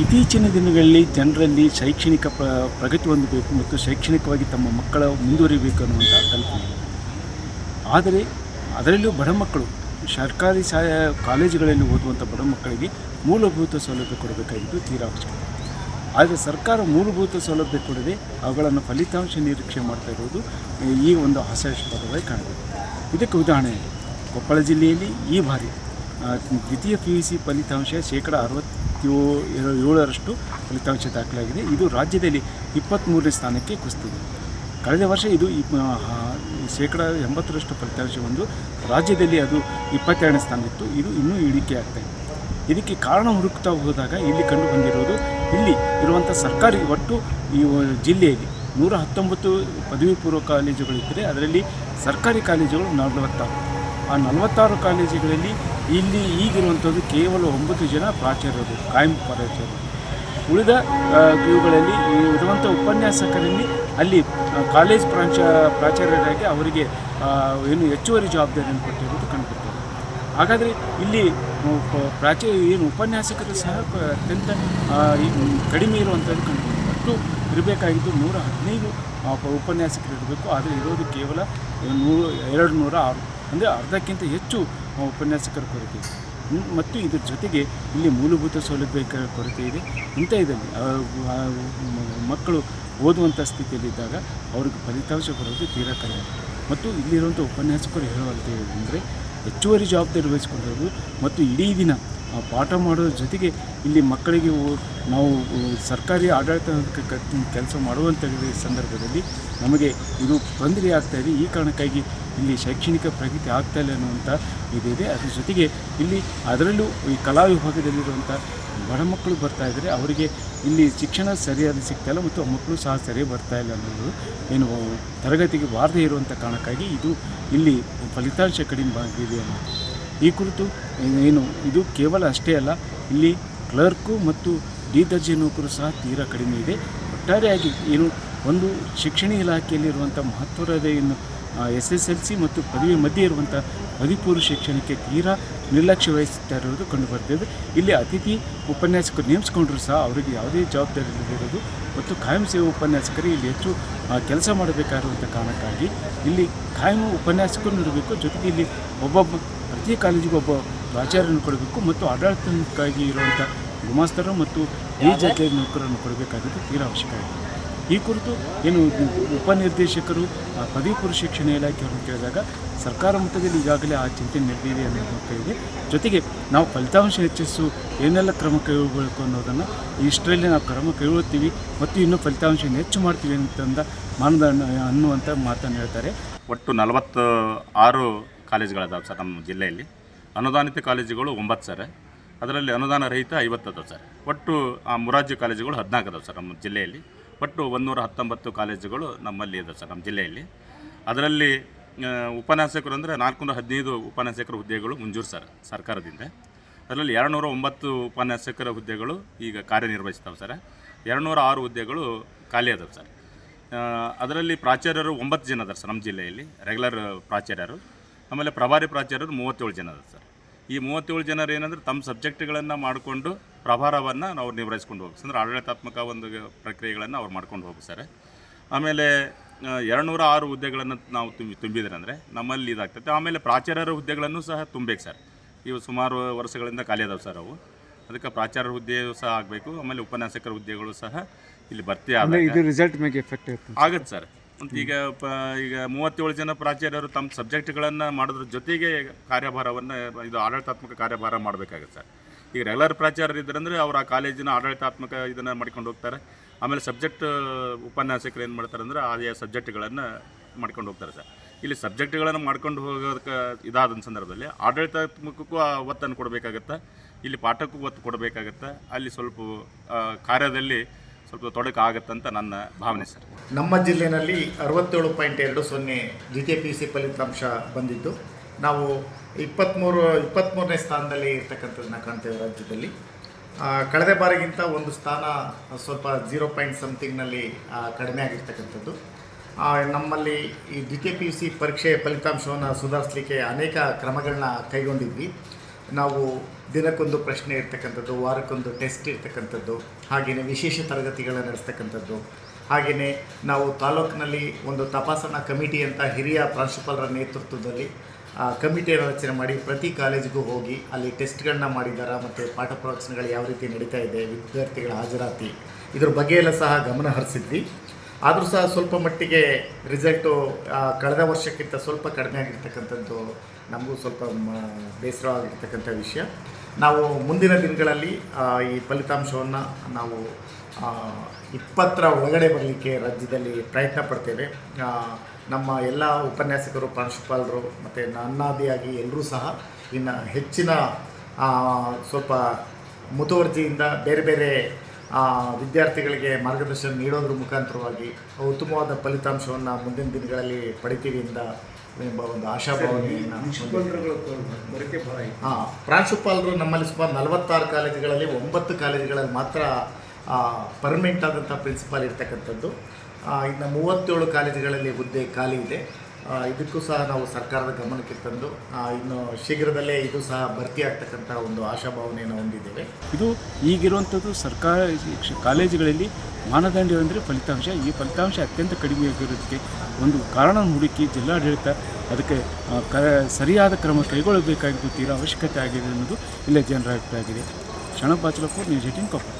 ಇತ್ತೀಚಿನ ದಿನಗಳಲ್ಲಿ ಜನರಲ್ಲಿ ಶೈಕ್ಷಣಿಕ ಪ್ರ, ಪ್ರಗತಿ ಹೊಂದಬೇಕು ಮತ್ತು ಶೈಕ್ಷಣಿಕವಾಗಿ ತಮ್ಮ ಮಕ್ಕಳ ಮುಂದುವರಿಬೇಕು ಅನ್ನುವಂಥ ಕಲ್ಪನೆ ಆದರೆ ಅದರಲ್ಲೂ ಬಡ ಮಕ್ಕಳು, ಸರ್ಕಾರಿ ಶಾಲೆ ಕಾಲೇಜುಗಳಲ್ಲಿ ಓದುವಂಥ ಬಡ ಮಕ್ಕಳಿಗೆ ಮೂಲಭೂತ ಸೌಲಭ್ಯ ಕೊಡಬೇಕಾಗಿದ್ದು ತೀರಾ ಅವಶ್ಯಕ. ಆದರೆ ಸರ್ಕಾರ ಮೂಲಭೂತ ಸೌಲಭ್ಯ ಕೊಡದೆ ಅವುಗಳನ್ನು ಫಲಿತಾಂಶ ನಿರೀಕ್ಷೆ ಮಾಡ್ತಾ ಇರುವುದು ಈ ಒಂದು ಹಾಸ್ಯಾಸ್ಪದವಾಗಿ ಕಾಣಬೇಕು ಇದಕ್ಕೆ ಉದಾಹರಣೆ, ಕೊಪ್ಪಳ ಜಿಲ್ಲೆಯಲ್ಲಿ ಈ ಬಾರಿ ದ್ವಿತೀಯ ಪಿ ಯು ಸಿ ಫಲಿತಾಂಶ ಶೇಕಡ ಅರವತ್ತೇಳು ಏಳರಷ್ಟು ಫಲಿತಾಂಶ ದಾಖಲಾಗಿದೆ. ಇದು ರಾಜ್ಯದಲ್ಲಿ ಇಪ್ಪತ್ತ್ಮೂರನೇ ಸ್ಥಾನಕ್ಕೆ ಕುಸಿದಿದೆ ಕಳೆದ ವರ್ಷ ಇದು ಶೇಕಡ ಎಂಬತ್ತರಷ್ಟು ಫಲಿತಾಂಶ ಒಂದು. ರಾಜ್ಯದಲ್ಲಿ ಅದು ಇಪ್ಪತ್ತೆರಡನೇ ಸ್ಥಾನ ಇತ್ತು ಇದು ಇನ್ನೂ ಇಳಿಕೆ ಆಗ್ತಾ ಇದೆ. ಇದಕ್ಕೆ ಕಾರಣ ಹುಡುಕ್ತಾ ಹೋದಾಗ ಇಲ್ಲಿ ಕಂಡು ಬಂದಿರೋದು, ಇಲ್ಲಿ ಇರುವಂಥ ಸರ್ಕಾರಿ ಒಟ್ಟು ಈ ಜಿಲ್ಲೆಯಲ್ಲಿ ನೂರ ಹತ್ತೊಂಬತ್ತು ಪದವಿ ಪೂರ್ವ ಕಾಲೇಜುಗಳಿದ್ದರೆ ಅದರಲ್ಲಿ ಸರ್ಕಾರಿ ಕಾಲೇಜುಗಳು ನಲವತ್ತಾರು. ಆ ನಲವತ್ತಾರು ಕಾಲೇಜುಗಳಲ್ಲಿ ಇಲ್ಲಿ ಈಗಿರುವಂಥದ್ದು ಕೇವಲ ಒಂಬತ್ತು ಜನ ಪ್ರಾಚಾರ್ಯರು, ಕಾಯಂ ಪ್ರಾಚಾರ್ಯರು. ಉಳಿದ ಇವುಗಳಲ್ಲಿ ಇರುವಂಥ ಉಪನ್ಯಾಸಕರಲ್ಲಿ ಅಲ್ಲಿ ಕಾಲೇಜ್ ಪ್ರಾಂಶ ಪ್ರಾಚಾರ್ಯರಾಗಿ ಅವರಿಗೆ ಏನು ಹೆಚ್ಚುವರಿ ಜವಾಬ್ದಾರಿಯನ್ನು ಕೊಟ್ಟಿರುವುದು ಕಂಡುಬರ್ತದೆ. ಹಾಗಾದರೆ ಇಲ್ಲಿ ಪ್ರಾಚೀ, ಏನು ಉಪನ್ಯಾಸಕರು ಸಹ ಅತ್ಯಂತ ಕಡಿಮೆ ಇರುವಂಥದ್ದು ಕಂಡುಬರ್ತದೆ. ಒಟ್ಟು ಇರಬೇಕಾಗಿದ್ದು ನೂರ ಹದಿನೈದು ಉಪನ್ಯಾಸಕರು ಇರಬೇಕು. ಆದರೆ ಇರೋದು ಕೇವಲ ನೂರು, ಎರಡು ನೂರ ಆರು. ಅಂದರೆ ಅರ್ಧಕ್ಕಿಂತ ಹೆಚ್ಚು ಉಪನ್ಯಾಸಕರ ಕೊರತೆ ಇದೆ. ಮತ್ತು ಇದರ ಜೊತೆಗೆ ಇಲ್ಲಿ ಮೂಲಭೂತ ಸೌಲಭ್ಯಗಳ ಕೊರತೆ ಇದೆ. ಇಂಥ ಇದರಲ್ಲಿ ಮಕ್ಕಳು ಓದುವಂಥ ಸ್ಥಿತಿಯಲ್ಲಿದ್ದಾಗ ಅವ್ರಿಗೆ ಫಲಿತಾಂಶ ಬರೋದು ತೀರಾ ಕಡಿಮೆ. ಮತ್ತು ಇಲ್ಲಿರುವಂಥ ಉಪನ್ಯಾಸಕರು ಹೇಳುವಂತೆ ಅಂದರೆ ಹೆಚ್ಚುವರಿ ಜವಾಬ್ದಾರಿ ವಹಿಸ್ಕೊಂಡಿರೋದು ಮತ್ತು ಇಡೀ ದಿನ ಪಾಠ ಮಾಡೋದ್ರ ಜೊತೆಗೆ ಇಲ್ಲಿ ಮಕ್ಕಳಿಗೆ ನಾವು ಸರ್ಕಾರಿ ಆಡಳಿತ ಕೆಲಸ ಮಾಡುವಂಥ ಸಂದರ್ಭದಲ್ಲಿ ನಮಗೆ ಇದು ತೊಂದರೆ ಆಗ್ತಾಯಿದೆ ಈ ಕಾರಣಕ್ಕಾಗಿ ಇಲ್ಲಿ ಶೈಕ್ಷಣಿಕ ಪ್ರಗತಿ ಆಗ್ತಾ ಇಲ್ಲ ಅನ್ನುವಂಥ ಇದಿದೆ ಅದ್ರ ಜೊತೆಗೆ ಇಲ್ಲಿ ಅದರಲ್ಲೂ ಈ ಕಲಾ ವಿಭಾಗದಲ್ಲಿರುವಂಥ ಬಡ ಮಕ್ಕಳು ಬರ್ತಾ ಇದ್ದಾರೆ. ಅವರಿಗೆ ಇಲ್ಲಿ ಶಿಕ್ಷಣ ಸರಿಯಾದ ಸಿಗ್ತಾ ಇಲ್ಲ ಮತ್ತು ಮಕ್ಕಳು ಸಹ ಸರಿ ಬರ್ತಾ ಇಲ್ಲ ಅನ್ನೋದು ಏನು ತರಗತಿಗೆ ಬಾರದೇ ಇರುವಂಥ ಕಾರಣಕ್ಕಾಗಿ ಇದು ಇಲ್ಲಿ ಫಲಿತಾಂಶ ಕಡಿಮೆ ಆಗಿದೆ ಅನ್ನೋದು ಈ ಕುರಿತು ಏನು ಇದು ಕೇವಲ ಅಷ್ಟೇ ಅಲ್ಲ, ಇಲ್ಲಿ ಕ್ಲರ್ಕು ಮತ್ತು ಡಿ ದರ್ಜೆ ನೌಕರು ಸಹ ತೀರಾ ಕಡಿಮೆ ಇದೆ. ಒಟ್ಟಾರೆಯಾಗಿ ಏನು ಒಂದು ಶಿಕ್ಷಣ ಇಲಾಖೆಯಲ್ಲಿರುವಂಥ ಮಹತ್ವದ ಏನು ಎಸ್ ಎಸ್ ಎಲ್ ಸಿ ಮತ್ತು ಪದವಿ ಮಧ್ಯೆ ಇರುವಂಥ ಪದವಿ ಪೂರ್ವ ಶಿಕ್ಷಣಕ್ಕೆ ತೀರಾ ನಿರ್ಲಕ್ಷ್ಯ ವಹಿಸ್ತಾ ಇರೋದು ಕಂಡುಬರ್ತದೆ ಇಲ್ಲಿ ಅತಿಥಿ ಉಪನ್ಯಾಸಕರು ನೇಮಿಸ್ಕೊಂಡ್ರೂ ಸಹ ಅವರಿಗೆ ಯಾವುದೇ ಜವಾಬ್ದಾರಿ ಇರೋದು ಮತ್ತು ಕಾಯಂ ಸೇವೆ ಉಪನ್ಯಾಸಕರು ಇಲ್ಲಿ ಹೆಚ್ಚು ಕೆಲಸ ಮಾಡಬೇಕಾಗಿರುವಂಥ ಕಾರಣಕ್ಕಾಗಿ ಇಲ್ಲಿ ಕಾಯಂ ಉಪನ್ಯಾಸಕರು ಇರಬೇಕು. ಜೊತೆಗೆ ಇಲ್ಲಿ ಒಬ್ಬೊಬ್ಬ ಪ್ರತಿ ಕಾಲೇಜಿಗೆ ಒಬ್ಬ ಪ್ರಾಚಾರ್ಯನ್ನು ಕೊಡಬೇಕು ಮತ್ತು ಆಡಳಿತಕ್ಕಾಗಿ ಇರುವಂಥ ಗುಮಾಸ್ತರು ಮತ್ತು ಈ ಜೊತೆ ನೌಕರನ್ನು ಕೊಡಬೇಕಾಗಿದ್ದು ತೀರಾ ಅವಶ್ಯಕ ಇದೆ ಈ ಕುರಿತು ಏನು ಉಪನಿರ್ದೇಶಕರು ಆ, ಪದವಿ ಪೂರ್ವ ಶಿಕ್ಷಣ ಇಲಾಖೆಯನ್ನು ಕೇಳಿದಾಗ ಸರ್ಕಾರ ಮಟ್ಟದಲ್ಲಿ ಈಗಾಗಲೇ ಆ ಚಿಂತೆ ನಡೆದಿದೆ ಅನ್ನೋದು ಇದೆ ಜೊತೆಗೆ ನಾವು ಫಲಿತಾಂಶ ಹೆಚ್ಚಿಸು ಏನೆಲ್ಲ ಕ್ರಮ ಕೈಗೊಳ್ಳಬೇಕು ಅನ್ನೋದನ್ನು ಇಷ್ಟರಲ್ಲಿ ನಾವು ಕ್ರಮ ಕೈಗೊಳ್ತೀವಿ ಮತ್ತು ಇನ್ನೂ ಫಲಿತಾಂಶ ಹೆಚ್ಚು ಮಾಡ್ತೀವಿ ಅಂತಂದ ಮಾನದಂಡ ಅನ್ನುವಂಥ ಮಾತನ್ನು ಹೇಳ್ತಾರೆ. ಒಟ್ಟು ನಲವತ್ತು ಆರು ಕಾಲೇಜುಗಳಿದಾವೆ ಸರ್ ನಮ್ಮ ಜಿಲ್ಲೆಯಲ್ಲಿ. ಅನುದಾನಿತ ಕಾಲೇಜುಗಳು ಒಂಬತ್ತು ಸರ್. ಅದರಲ್ಲಿ ಅನುದಾನ ರಹಿತ ಐವತ್ತು ಸರ್. ಒಟ್ಟು ಆ ಮುರಾರ್ಜಿ ಕಾಲೇಜುಗಳು ಹದಿನಾಲ್ಕು ಅದಾವೆ ಸರ್ ನಮ್ಮ ಜಿಲ್ಲೆಯಲ್ಲಿ. ಒಟ್ಟು ಒಂದೂರ ಹತ್ತೊಂಬತ್ತು ಕಾಲೇಜುಗಳು ನಮ್ಮಲ್ಲಿ ಇದೆ ಸರ್, ನಮ್ಮ ಜಿಲ್ಲೆಯಲ್ಲಿ. ಅದರಲ್ಲಿ ಉಪನ್ಯಾಸಕರು ಅಂದರೆ ನಾಲ್ಕುನೂರ ಹದಿನೈದು ಉಪನ್ಯಾಸಕರ ಹುದ್ದೆಗಳು ಮಂಜೂರು ಸರ್, ಸರ್ಕಾರದಿಂದ. ಅದರಲ್ಲಿ ಎರಡುನೂರ ಒಂಬತ್ತು ಉಪನ್ಯಾಸಕರ ಹುದ್ದೆಗಳು ಈಗ ಕಾರ್ಯನಿರ್ವಹಿಸ್ತಾವೆ ಸರ್. ಎರಡುನೂರ ಆರು ಹುದ್ದೆಗಳು ಖಾಲಿ ಅದಾವೆ ಸರ್. ಅದರಲ್ಲಿ ಪ್ರಾಚಾರ್ಯರು ಒಂಬತ್ತು ಜನ ಅದಾರೆ ಸರ್, ನಮ್ಮ ಜಿಲ್ಲೆಯಲ್ಲಿ, ರೆಗ್ಯುಲರ್ ಪ್ರಾಚಾರ್ಯರು. ಆಮೇಲೆ ಪ್ರಭಾರಿ ಪ್ರಾಚಾರ್ಯರು ಮೂವತ್ತೇಳು ಜನ ಅದಾರೆ ಸರ್. ಈ ಮೂವತ್ತೇಳು ಜನರು ಏನಂದ್ರೆ ತಮ್ಮ ಸಬ್ಜೆಕ್ಟ್ಗಳನ್ನು ಮಾಡಿಕೊಂಡು ಪ್ರಭಾರವನ್ನು ನಾವು ನಿರ್ವಹಿಸ್ಕೊಂಡು ಹೋಗ್ಬೇಕು. ಅಂದ್ರೆ ಆಡಳಿತಾತ್ಮಕ ಒಂದು ಪ್ರಕ್ರಿಯೆಗಳನ್ನು ಅವ್ರು ಮಾಡ್ಕೊಂಡು ಹೋಗ್ಬೇಕು ಸರ್. ಆಮೇಲೆ ಎರಡುನೂರ ಆರು ಹುದ್ದೆಗಳನ್ನು ನಾವು ತುಂಬಿ ತುಂಬಿದ್ರೆ ಅಂದರೆ ನಮ್ಮಲ್ಲಿ ಇದಾಗ್ತೈತೆ. ಆಮೇಲೆ ಪ್ರಾಚಾರ್ಯರ ಹುದ್ದೆಗಳನ್ನು ಸಹ ತುಂಬಬೇಕು ಸರ್. ಇವು ಸುಮಾರು ವರ್ಷಗಳಿಂದ ಖಾಲಿ ಅದಾವೆ ಸರ್ ಅವು. ಅದಕ್ಕೆ ಪ್ರಾಚಾರ್ಯರ ಹುದ್ದೆಯು ಸಹ ಆಗಬೇಕು. ಆಮೇಲೆ ಉಪನ್ಯಾಸಕರ ಹುದ್ದೆಗಳು ಸಹ ಇಲ್ಲಿ ಭರ್ತಿ ಆಗುತ್ತೆ ಇದು ರಿಸಲ್ಟ್ ಮೇಲೆ ಎಫೆಕ್ಟ್ ಆಗುತ್ತೆ. ಆಗತ್ತೆ ಸರ್. ಮತ್ತು ಈಗ ಪ, ಈಗ ಮೂವತ್ತೇಳು ಜನ ಪ್ರಾಚಾರ್ಯರು ತಮ್ಮ ಸಬ್ಜೆಕ್ಟ್ಗಳನ್ನು ಮಾಡೋದ್ರ ಜೊತೆಗೆ ಕಾರ್ಯಭಾರವನ್ನು, ಇದು ಆಡಳಿತಾತ್ಮಕ ಕಾರ್ಯಭಾರ ಮಾಡಬೇಕಾಗುತ್ತೆ ಸರ್. ಈಗ ರೆಗ್ಯುಲರ್ ಪ್ರಾಚಾರ್ಯರು ಇದ್ರಂದ್ರೆ ಅವ್ರು ಆ ಕಾಲೇಜಿನ ಆಡಳಿತಾತ್ಮಕ ಇದನ್ನು ಮಾಡ್ಕೊಂಡು ಹೋಗ್ತಾರೆ. ಆಮೇಲೆ ಸಬ್ಜೆಕ್ಟ್, ಉಪನ್ಯಾಸಕರು ಏನು ಮಾಡ್ತಾರೆ ಅಂದರೆ ಆಯಾ ಸಬ್ಜೆಕ್ಟ್ಗಳನ್ನು ಮಾಡ್ಕೊಂಡು ಹೋಗ್ತಾರೆ ಸರ್. ಇಲ್ಲಿ ಸಬ್ಜೆಕ್ಟ್ಗಳನ್ನು ಮಾಡ್ಕೊಂಡು ಹೋಗೋದಕ್ಕೆ ಇದಾದ ಸಂದರ್ಭದಲ್ಲಿ ಆಡಳಿತಾತ್ಮಕಕ್ಕೂ ಆ ಒತ್ತನ್ನು ಕೊಡಬೇಕಾಗತ್ತೆ. ಇಲ್ಲಿ ಪಾಠಕ್ಕೂ ಒತ್ತು ಕೊಡಬೇಕಾಗತ್ತೆ. ಅಲ್ಲಿ ಸ್ವಲ್ಪ ಕಾರ್ಯದಲ್ಲಿ ಸ್ವಲ್ಪ ತೊಡಕು ಆಗತ್ತೆ ಅಂತ ನನ್ನ ಭಾವನೆ ಸರ್. ನಮ್ಮ ಜಿಲ್ಲೆಯಲ್ಲಿ ಅರವತ್ತೇಳು ಪಾಯಿಂಟ್ ಎರಡು ಸೊನ್ನೆ ದ್ವಿತೀಯ ಪಿ ಸಿ ಫಲಿತಾಂಶ ಬಂದಿದ್ದು, ನಾವು ಇಪ್ಪತ್ತ್ಮೂರು ಇಪ್ಪತ್ತ್ಮೂರನೇ ಸ್ಥಾನದಲ್ಲಿ ಇರ್ತಕ್ಕಂಥದ್ದನ್ನ ಕಾಣ್ತೇವೆ ರಾಜ್ಯದಲ್ಲಿ. ಕಳೆದ ಬಾರಿಗಿಂತ ಒಂದು ಸ್ಥಾನ ಸ್ವಲ್ಪ ಜೀರೋ ಪಾಯಿಂಟ್ ಸಮಥಿಂಗ್ನಲ್ಲಿ ಕಡಿಮೆ ಆಗಿರ್ತಕ್ಕಂಥದ್ದು. ನಮ್ಮಲ್ಲಿ ಈ ದ್ವಿತೀಯ ಪಿ ಯು ಸಿ ಪರೀಕ್ಷೆ ಫಲಿತಾಂಶವನ್ನು ಸುಧಾರಿಸಲಿಕ್ಕೆ ಅನೇಕ ಕ್ರಮಗಳನ್ನ ಕೈಗೊಂಡಿದ್ವಿ. ನಾವು ದಿನಕ್ಕೊಂದು ಪ್ರಶ್ನೆ ಇರ್ತಕ್ಕಂಥದ್ದು, ವಾರಕ್ಕೊಂದು ಟೆಸ್ಟ್ ಇರ್ತಕ್ಕಂಥದ್ದು ಹಾಗೆಯೇ ವಿಶೇಷ ತರಗತಿಗಳನ್ನು ನಡೆಸ್ತಕ್ಕಂಥದ್ದು ಹಾಗೆಯೇ ನಾವು ತಾಲೂಕಿನಲ್ಲಿ ಒಂದು ತಪಾಸಣಾ ಕಮಿಟಿ ಅಂತ ಹಿರಿಯ ಪ್ರಾಂಶುಪಾಲರ ನೇತೃತ್ವದಲ್ಲಿ, ಆ ಕಮಿಟಿಯನ್ನು ರಚನೆ ಮಾಡಿ ಪ್ರತಿ ಕಾಲೇಜಿಗೂ ಹೋಗಿ ಅಲ್ಲಿ ಟೆಸ್ಟ್ಗಳನ್ನ ಮಾಡಿದ್ದಾರೆ ಮತ್ತು ಪಾಠ ಪ್ರವಚನಗಳು ಯಾವ ರೀತಿ ನಡೀತಾ ಇದೆ, ವಿದ್ಯಾರ್ಥಿಗಳ ಹಾಜರಾತಿ, ಇದ್ರ ಬಗ್ಗೆ ಎಲ್ಲ ಸಹ ಗಮನ ಹರಿಸಿದ್ವಿ. ಆದರೂ ಸಹ ಸ್ವಲ್ಪ ಮಟ್ಟಿಗೆ ರಿಸಲ್ಟು ಕಳೆದ ವರ್ಷಕ್ಕಿಂತ ಸ್ವಲ್ಪ ಕಡಿಮೆ ಆಗಿರ್ತಕ್ಕಂಥದ್ದು ನಮಗೂ ಸ್ವಲ್ಪ ಬೇಸರವಾಗಿರ್ತಕ್ಕಂಥ ವಿಷಯ. ನಾವು ಮುಂದಿನ ದಿನಗಳಲ್ಲಿ ಈ ಫಲಿತಾಂಶವನ್ನು ನಾವು ಇಪ್ಪತ್ತರ ಒಳಗಡೆ ಬರಲಿಕ್ಕೆ ರಾಜ್ಯದಲ್ಲಿ ಪ್ರಯತ್ನ ಪಡ್ತೇವೆ. ನಮ್ಮ ಎಲ್ಲ ಉಪನ್ಯಾಸಕರು, ಪ್ರಾಂಶುಪಾಲರು, ಮತ್ತು ನನ್ನಾದಿಯಾಗಿ ಎಲ್ಲರೂ ಸಹ ಇನ್ನು ಹೆಚ್ಚಿನ ಸ್ವಲ್ಪ ಮುತುವರ್ಜಿಯಿಂದ ಬೇರೆ ಬೇರೆ ವಿದ್ಯಾರ್ಥಿಗಳಿಗೆ ಮಾರ್ಗದರ್ಶನ ನೀಡೋದ್ರ ಮುಖಾಂತರವಾಗಿ ಉತ್ತಮವಾದ ಫಲಿತಾಂಶವನ್ನು ಮುಂದಿನ ದಿನಗಳಲ್ಲಿ ಪಡಿತೀವಿ ಎಂಬ ಒಂದು ಆಶಾಭಾವನೆಯನ್ನು. ಹಾಂ ಪ್ರಾಂಶುಪಾಲರು ನಮ್ಮಲ್ಲಿ ಸುಮಾರು ನಲವತ್ತಾರು ಕಾಲೇಜುಗಳಲ್ಲಿ ಒಂಬತ್ತು ಕಾಲೇಜುಗಳಲ್ಲಿ ಮಾತ್ರ ಪರ್ಮನೆಂಟ್ ಆದಂಥ ಪ್ರಿನ್ಸಿಪಾಲ್ ಇರ್ತಕ್ಕಂಥದ್ದು. ಇನ್ನು ಮೂವತ್ತೇಳು ಕಾಲೇಜುಗಳಲ್ಲಿ ಹುದ್ದೆ ಖಾಲಿ ಇದೆ. ಇದಕ್ಕೂ ಸಹ ನಾವು ಸರ್ಕಾರದ ಗಮನಕ್ಕೆ ತಂದು ಇನ್ನು ಶೀಘ್ರದಲ್ಲೇ ಇದು ಸಹ ಭರ್ತಿ ಆಗ್ತಕ್ಕಂಥ ಒಂದು ಆಶಾಭಾವನೆಯನ್ನು ಹೊಂದಿದ್ದೇವೆ. ಇದು ಈಗಿರುವಂಥದ್ದು ಸರ್ಕಾರ ಕಾಲೇಜುಗಳಲ್ಲಿ ಮಾನದಂಡ ಅಂದರೆ ಫಲಿತಾಂಶ. ಈ ಫಲಿತಾಂಶ ಅತ್ಯಂತ ಕಡಿಮೆ ಆಗಿರೋದಕ್ಕೆ ಒಂದು ಕಾರಣ ಹುಡುಕಿ ಜಿಲ್ಲಾಡಳಿತ ಅದಕ್ಕೆ ಕ, ಸರಿಯಾದ ಕ್ರಮ ಕೈಗೊಳ್ಳಬೇಕಾಗಿದ್ದು ತೀರಾ ಅವಶ್ಯಕತೆ ಆಗಿದೆ ಅನ್ನೋದು ಇಲ್ಲೇ ಜನರ ಅಭಿಪ್ರಾಯ ಆಗಿದೆ ಕ್ಷಣ ಬಾಚಲಪುರ್ ನ್ಯೂಸ್ ಏಟಿನ್ ಕೊಪ್ಪಳ